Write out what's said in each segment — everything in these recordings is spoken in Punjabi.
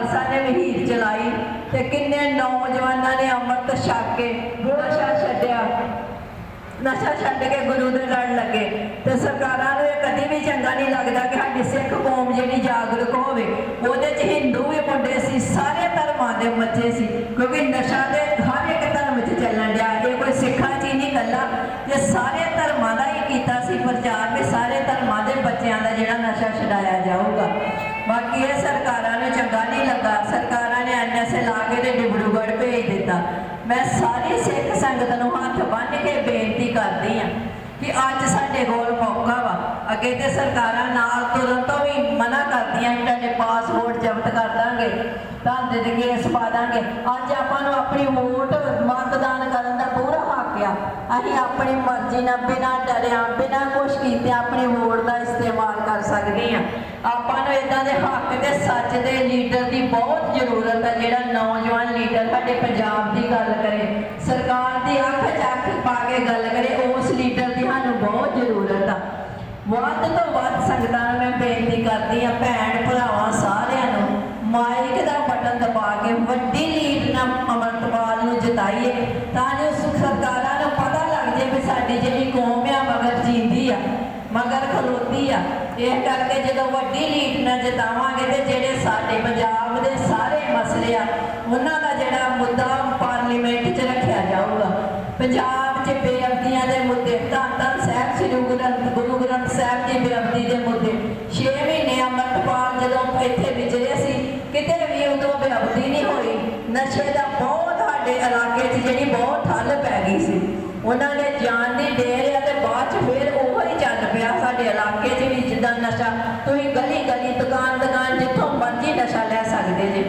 ਖਾਲਸਾ ਨੇ ਵਹੀਰ ਚਲਾਈ ਤੇ ਕਿੰਨੇ ਨੌਜਵਾਨਾਂ ਨੇ ਅੰਮ੍ਰਿਤ ਛਕ ਕੇ ਨਸ਼ਾ ਛੱਡਿਆ। ਨਸ਼ਾ ਛੱਡ ਕੇ ਗੁਰੂ ਦੇ ਲੜ ਲੱਗੇ ਤੇ ਸਰਕਾਰਾਂ ਨੂੰ ਇਹ ਵੀ ਚੰਗਾ ਨਹੀਂ ਲੱਗਦਾ ਕਿ ਸਾਡੀ ਸਿੱਖ ਕੌਮ ਜਿਹੜੀ ਜਾਗਰੂਕ ਹੋਵੇ, ਉਹਦੇ 'ਚ ਹਿੰਦੂ ਵੀ ਮੁੰਡੇ ਸੀ, ਸਾਰੇ ਧਰਮਾਂ ਦੇ ਬੱਚੇ ਸੀ, ਕਿਉਂਕਿ ਨਸ਼ਾ ਦੇ ਹਰ ਇੱਕ ਧਰਮ 'ਚ ਚੱਲਣ ਡਿਆ, ਇਹ ਕੋਈ ਸਿੱਖਾਂ 'ਚ ਹੀ ਨਹੀਂ ਕੱਲਾ ਇਹ ਸਾਰੇ ਧਰਮਾਂ ਦਾ ਹੀ ਕੀਤਾ ਸੀ ਪ੍ਰਚਾਰ ਵੀ ਸਾਰੇ ਧਰਮਾਂ ਦੇ ਬੱਚਿਆਂ ਦਾ ਜਿਹੜਾ ਨਸ਼ਾ ਛਡਾਇਆ ਜਾਊਗਾ। ਇਹ ਸਰਕਾਰਾਂ ਨੂੰ ਚੰਗਾ ਨਹੀਂ ਲੱਗਾ। ਸਰਕਾਰਾਂ ਨੇ ਐਨਐਸਏ ਲਾ ਕੇ ਤੇ ਡਿਬੜੂਗੜ੍ਹ ਭੇਜ ਦਿੱਤਾ। ਮੈਂ ਸਾਰੀ ਸਿੱਖ ਸੰਗਤ ਨੂੰ ਹੱਥ ਬੰਨ੍ਹ ਕੇ ਬੇਨਤੀ ਕਰਦੀ ਹਾਂ ਕਿ ਅੱਜ ਸਾਡੇ ਕੋਲ ਮੌਕਾ ਵਾ। ਅੱਗੇ ਤੇ ਸਰਕਾਰਾਂ ਨਾਲ ਤੁਰਨ ਤੋਂ ਵੀ ਮਨਾ ਕਰਦੀਆਂ ਕਿ ਤੁਹਾਡੇ ਪਾਸਪੋਰਟ ਜ਼ਬਤ ਕਰ ਦਾਂਗੇ ਧੰਦੇ ਦੇ ਕੇਸ ਪਾ ਦਾਂਗੇ। ਅੱਜ ਆਪਾਂ ਨੂੰ ਆਪਣੀ ਵੋਟ ਮਤਦਾਨ ਕਰਨ ਦਾ ਪੂਰਾ ਹੱਕ ਅਸੀਂ ਆਪਣੀ ਮਰਜ਼ੀ ਨਾਲ ਬਿਨਾਂ ਡਰਿਆ, ਬਿਨਾਂ ਕੁਛ ਕੀਤੇ ਆਪਣੀ ਵੋਟ ਦਾ ਇਸਤੇਮਾਲ ਕਰ ਸਕਦੇ ਹਾਂ। ਆਪਾਂ ਨੂੰ ਇਦਾਂ ਦੇ ਹੱਕ ਤੇ ਸੱਚ ਦੇ ਲੀਡਰ ਦੀ ਬਹੁਤ ਜ਼ਰੂਰਤ ਹੈ, ਜਿਹੜਾ ਨੌਜਵਾਨ ਲੀਡਰ ਸਾਡੇ ਪੰਜਾਬ ਦੀ ਗੱਲ ਕਰੇ। ਸਰਕਾਰ ਦੀ ਅੱਖ 'ਚ ਅੱਖ ਪਾ ਕੇ ਗੱਲ ਕਰੇ, ਉਸ ਲੀਡਰ ਦੀ ਸਾਨੂੰ ਬਹੁਤ ਜ਼ਰੂਰਤ ਆ। ਵੱਧ ਤੋਂ ਵੱਧ ਸੰਗਤਾਂ ਨੂੰ ਮੈਂ ਬੇਨਤੀ ਕਰਦੀ ਆ ਭੈਣ ਮਗਰ ਖਲੋਤੀ ਆ। ਇਹ ਕਰਕੇ ਜਦੋਂ ਵੱਡੀ ਲੀਡ ਨਾਲ ਜਿਤਾਵਾਂਗੇ ਤੇ ਜਿਹੜੇ ਸਾਡੇ ਪੰਜਾਬ ਦੇ ਸਾਰੇ ਮਸਲੇ ਆ, ਉਹਨਾਂ ਦਾ ਜਿਹੜਾ ਮੁੱਦਾ ਪਾਰਲੀਮੈਂਟ 'ਚ ਰੱਖਿਆ ਜਾਊਗਾ। ਪੰਜਾਬ 'ਚ ਬੇਅਬਦੀਆਂ ਦੇ ਮੁੱਦੇ ਧੰਨ ਧੰਨ ਸਾਹਿਬ ਸ੍ਰੀ ਗੁਰੂ ਗ੍ਰੰਥ ਸਾਹਿਬ ਦੀ ਬੇਅਬਦੀ ਦੇ ਮੁੱਦੇ। 6 ਮਹੀਨੇ ਅੰਮ੍ਰਿਤਪਾਲ ਜਦੋਂ ਇੱਥੇ ਵਿਚਰੇ ਸੀ, ਕਿਤੇ ਵੀ ਉਦੋਂ ਬੇਅਬਦੀ ਨਹੀਂ ਹੋਈ। ਨਸ਼ੇ ਦਾ ਬਹੁਤ ਸਾਡੇ ਇਲਾਕੇ 'ਚ ਜਿਹੜੀ ਬਹੁਤ ਠੱਲ ਪੈ ਗਈ ਸੀ। ਉਹਨਾਂ ਨੇ ਜਾਨ ਦੀ ਡੇਰ ਆ ਤੇ ਬਾਅਦ 'ਚ ਫਿਰ ਪਿਆ ਇਲਾਕੇ 'ਚ ਵੀ ਜਿੱਦਾਂ ਨਸ਼ਾ, ਤੁਸੀਂ ਗਲੀ ਗਲੀ ਦੁਕਾਨ ਦੁਕਾਨ ਜਿੱਥੋਂ ਮਰਜ਼ੀ ਨਸ਼ਾ ਲੈ ਸਕਦੇ ਜੇ।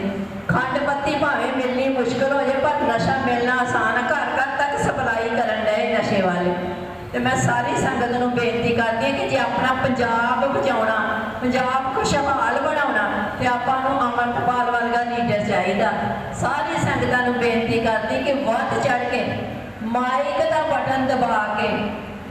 ਖੰਡ ਪੱਤੀ ਭਾਵੇਂ ਮਿਲਣੀ ਮੁਸ਼ਕਲ ਹੋ ਜੇ, ਪਰ ਨਸ਼ਾ ਮਿਲਣਾ ਆਸਾਨ ਘਰ ਘਰ ਤੱਕ ਸਪਲਾਈ ਕਰਨ ਡਏ ਨਸ਼ੇ ਵਾਲੇ। ਤੇ ਮੈਂ ਸਾਰੀ ਸੰਗਤ ਨੂੰ ਬੇਨਤੀ ਕਰਦੀ ਹਾਂ ਕਿ ਜੇ ਆਪਣਾ ਪੰਜਾਬ ਬਚਾਉਣਾ, ਪੰਜਾਬ ਖੁਸ਼ਹਾਲ ਬਣਾਉਣਾ, ਤੇ ਆਪਾਂ ਨੂੰ ਅਮਰਤਪਾਲ ਵਰਗਾ ਲੀਡਰ ਚਾਹੀਦਾ। ਸਾਰੀ ਸੰਗਤਾਂ ਨੂੰ ਬੇਨਤੀ ਕਰਦੀ ਕਿ ਵੱਧ ਚੜ ਕੇ ਮਾਈਕ ਦਾ ਬਟਨ ਦਬਾ ਕੇ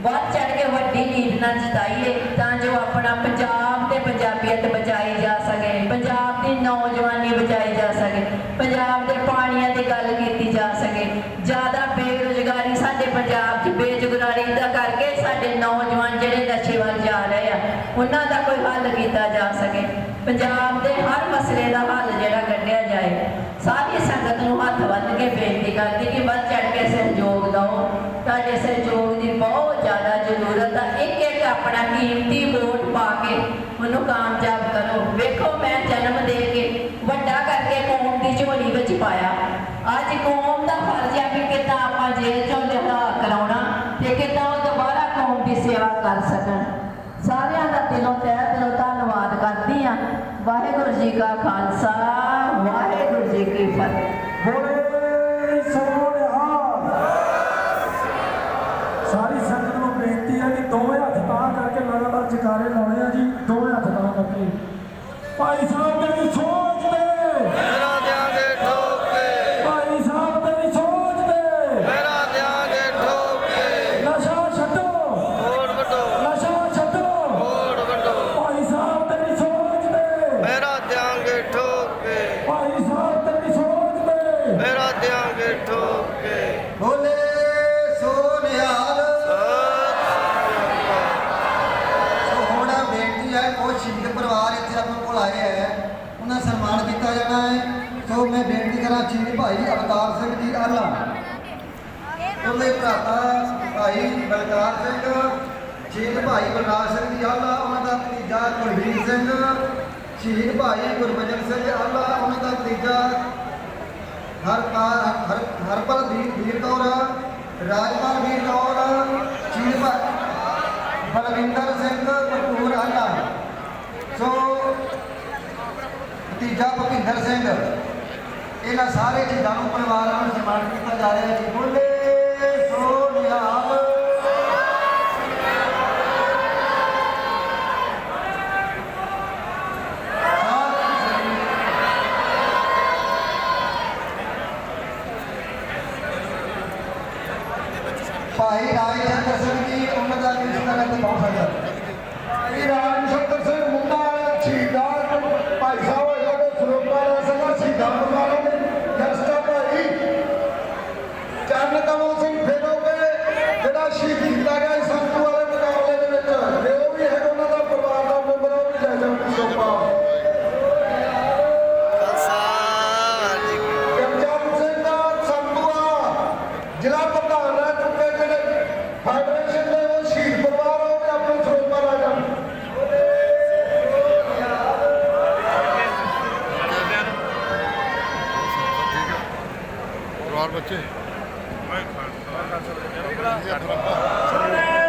ਵੱਧ ਚੜ ਕੇ ਵੱਡੀ ਲੀਡ ਨਾਲ ਜਿਤਾਈਏ ਤਾਂ ਜੋ ਆਪਣਾ ਪੰਜਾਬ ਤੇ ਪੰਜਾਬੀਅਤ ਬਚਾਈ ਜਾ ਸਕੇ, ਪੰਜਾਬ ਦੀ ਨੌਜਵਾਨੀ ਬਚਾਈ ਜਾ ਸਕੇ, ਪੰਜਾਬ ਦੇ ਪਾਣੀਆਂ ਦੀ ਗੱਲ ਕੀਤੀ ਜਾ ਸਕੇ। ਜ਼ਿਆਦਾ ਬੇਰੁਜ਼ਗਾਰੀ ਸਾਡੇ ਪੰਜਾਬ 'ਚ ਬੇਰੁਜ਼ਗਾਰੀ ਦਾ ਕਰਕੇ ਸਾਡੇ ਨੌਜਵਾਨ ਜਿਹੜੇ ਨਸ਼ੇ ਵੱਲ ਜਾ ਰਹੇ ਆ, ਉਹਨਾਂ ਦਾ ਕੋਈ ਹੱਲ ਕੀਤਾ ਜਾ ਸਕੇ। ਪੰਜਾਬ ਦੇ ਹਰ ਮਸਲੇ ਦਾ ਹੱਲ ਜਿਹੜਾ ਕੱਢਿਆ ਜਾਏ, ਸਾਰੀ ਸੰਗਤ ਨੂੰ ਹੱਥ ਬੰਨ੍ਹ ਕੇ ਬੇਨਤੀ ਕਰਦੀ ਕਿ ਵੱਧ ਚੜ ਕੇ ਸਹਿਯੋਗ ਦਿਓ। ਤੁਹਾਡੇ ਸਹਿਯੋਗ ਆਪਣਾ ਕੀਮਤੀ ਵੋਟ ਪਾ ਕੇ ਉਹਨੂੰ ਕਾਮਯਾਬ ਕਰੋ। ਵੇਖੋ, ਮੈਂ ਜਨਮ ਦੇ ਕੇ ਵੱਡਾ ਕਰਕੇ ਕੌਮ ਦੀ ਝੋਲੀ ਵਿੱਚ ਪਾਇਆ। ਅੱਜ ਕੌਮ ਦਾ ਫਰਜ਼ ਹੈ ਕਿ ਕਿੱਦਾਂ ਆਪਾਂ ਜੇਲ੍ਹ ਚੋਂ ਲਿਆ ਕਰਾਉਣਾ ਤੇ ਕਿੱਦਾਂ ਉਹ ਦੁਬਾਰਾ ਕੌਮ ਦੀ ਸੇਵਾ ਕਰ ਸਕਣ। ਸਾਰਿਆਂ ਦਾ ਦਿਲੋਂ ਤਹਿ ਦਿਲੋਂ ਧੰਨਵਾਦ ਕਰਦੀ ਆ ਵਾਹਿਗੁਰੂ ਜੀ ਕਾ ਖਾਲਸਾ, ਵਾਹਿਗੁਰੂ ਜੀ ਕੀ ਫਤਿਹ। ਬੋਲੇ ਸੋਹਣਾ ਸਾਰੀ ਸੰਗਤ ਨੂੰ ਬੇਨਤੀ ਹੈ ਕਿ ਦੋਵੇਂ ਤਾਂ ਕਰਕੇ ਲਗਾਤਾਰ ਜਕਾਰੇ ਲਾਉਣੇ ਆ ਜੀ ਦੋਵੇਂ ਹੱਥ ਤਾਂ ਕਰਕੇ। ਭਾਈ ਸਾਹਿਬ ਤੇਰੀ ਸੋਚ ਤੇ। ਮੇਰਾ ਦਿਆਂਗੇ ਠੋਕ ਕੇ ਭਾਈ ਸਾਹਿਬ ਤੇਰੀ ਸੋਚ ਤੇ। ਮੇਰਾ ਦਿਆਂਗੇ ਠੋਕ ਕੇ ਨਸ਼ਾ ਛੱਡੋ। ਵੋਟ ਵਟੋ ਨਸ਼ਾ ਛੱਡੋ। ਵੋਟ ਵਟੋ ਭਾਈ ਸਾਹਿਬ ਤੇਰੀ ਸੋਚ ਤੇ। ਮੇਰਾ ਦਿਆਂਗੇ ਠੋਕ ਕੇ ਭਾਈ ਸਾਹਿਬ ਤੇਰੀ ਸੋਚ ਤੇ। ਮੇਰਾ ਦਿਆਂਗੇ ਠੋਕ ਉਹਨਾਂ ਦਾ ਸਨਮਾਨ ਕੀਤਾ ਜਾਣਾ ਹੈ ਸੋ ਮੈਂ ਬੇਨਤੀ ਕਰਾਂ ਸ਼ਹੀਦ ਭਾਈ ਅਵਤਾਰ ਸਿੰਘ ਜੀ ਆਲਾ ਉਹਦੇ ਭਰਾਤਾ ਭਾਈ ਬਲਕਾਰ ਸਿੰਘ ਸ਼ਹੀਦ ਭਾਈ ਬਲਕਾਰ ਸਿੰਘ ਜੀ ਆਲਾ ਉਹਨਾਂ ਦਾ ਭਤੀਜਾ ਕੁਲਵੀਰ ਸਿੰਘ ਸ਼ਹੀਦ ਭਾਈ ਗੁਰਬਚਨ ਸਿੰਘ ਆਲਾ ਉਹਨਾਂ ਦਾ ਭਤੀਜਾ ਹਰਪਾਲ ਹਰ ਹਰਪਲ ਵੀਰ ਵੀਰ ਕੌਰ ਰਾਜਪਾਲ ਵੀਰ ਕੌਰ ਸ਼ਹੀਦ ਭਾ- ਬਲਵਿੰਦਰ ਸਿੰਘ ਕਪੂਰ ਆਲਾ ਸੋ ਤੀਜਾ ਭੁਪਿੰਦਰ ਸਿੰਘ। ਇਹਨਾਂ ਸਾਰੇ ਸ਼ਹੀਦਾਂ ਨੂੰ ਪਰਿਵਾਰਾਂ ਨੂੰ ਸਨਮਾਨਿਤ ਕੀਤਾ ਜਾ ਰਿਹਾ ਹੈ ਜੀ। ਬੋਲੇ ਸੋ ਨਿਹਾਲ ਭਾਈ ਰਾਜ ਸਿੰਘ ਜੀ ਉਹਨਾਂ ਦਾ ਵੀ ਸਨਮਾਨ ਬਹੁਤ ਸਾਰਾ ਭਾਈ ਰਾਮ ਸ਼ੰਕਰ ਸਿੰਘ ਮੁੰਡਾ ਸ਼ਹੀਦਾਂ ਦਾ ਬਾਲ ਬੱਚੇ। ਸੋਨੇ